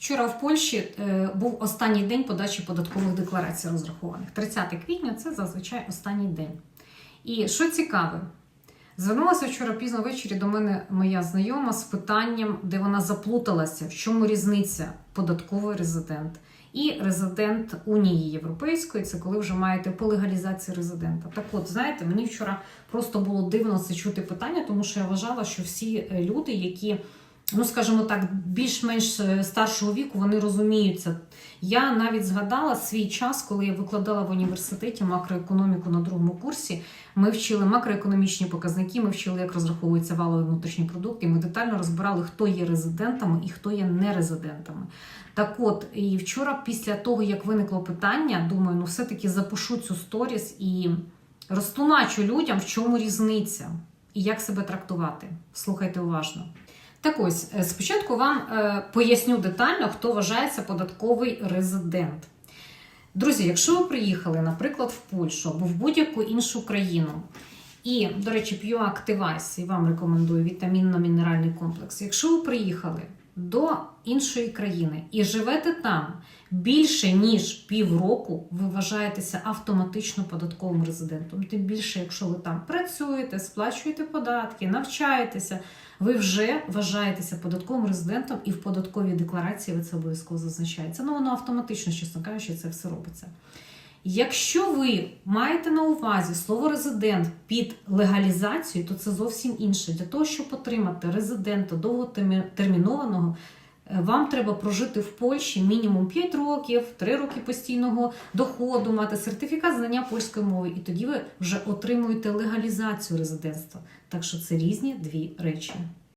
Вчора в Польщі е, був останній день подачі податкових декларацій розрахованих. 30 квітня це зазвичай останній день. І що цікаве, звернулася вчора пізно ввечері до мене моя знайома з питанням, де вона заплуталася, в чому різниця податковий резидент і резидент Унії Європейської. Це коли вже маєте по легалізації резидента. Так от, знаєте, мені вчора просто було дивно це чути питання, тому що я вважала, що всі е, люди, які ну скажімо так, більш-менш е, старшого віку, вони розуміються. Я навіть згадала свій час, коли я викладала в університеті макроекономіку на другому курсі. Ми вчили макроекономічні показники, ми вчили, як розраховується валовий внутрішній продукт, і ми детально розбирали, хто є резидентами і хто є нерезидентами. Так от, і вчора, після того, як виникло питання, думаю, ну все-таки запишу цю сторіс і розтлумачу людям, в чому різниця і як себе трактувати. Слухайте уважно. Так ось, е, спочатку вам е, поясню детально, хто вважається податковий резидент. Друзі, якщо ви приїхали, наприклад, в Польщу або в будь-яку іншу країну, і, до речі, п'ю Активайс, і вам рекомендую вітамінно-мінеральний комплекс. Якщо ви приїхали до іншої країни і живете там більше ніж півроку, ви вважаєтеся автоматично податковим резидентом. Тим більше, якщо ви там працюєте, сплачуєте податки, навчаєтеся, ви вже вважаєтеся податковим резидентом, і в податковій декларації ви це обов'язково зазначається. Ну, воно автоматично, чесно кажучи, це все робиться. Якщо ви маєте на увазі слово резидент під легалізацію, то це зовсім інше. Для того, щоб отримати резидента довготермінованого, е, вам треба прожити в Польщі мінімум 5 років, 3 роки постійного доходу, мати сертифікат знання польської мови, і тоді ви вже отримуєте легалізацію резидентства. Так що це різні дві речі.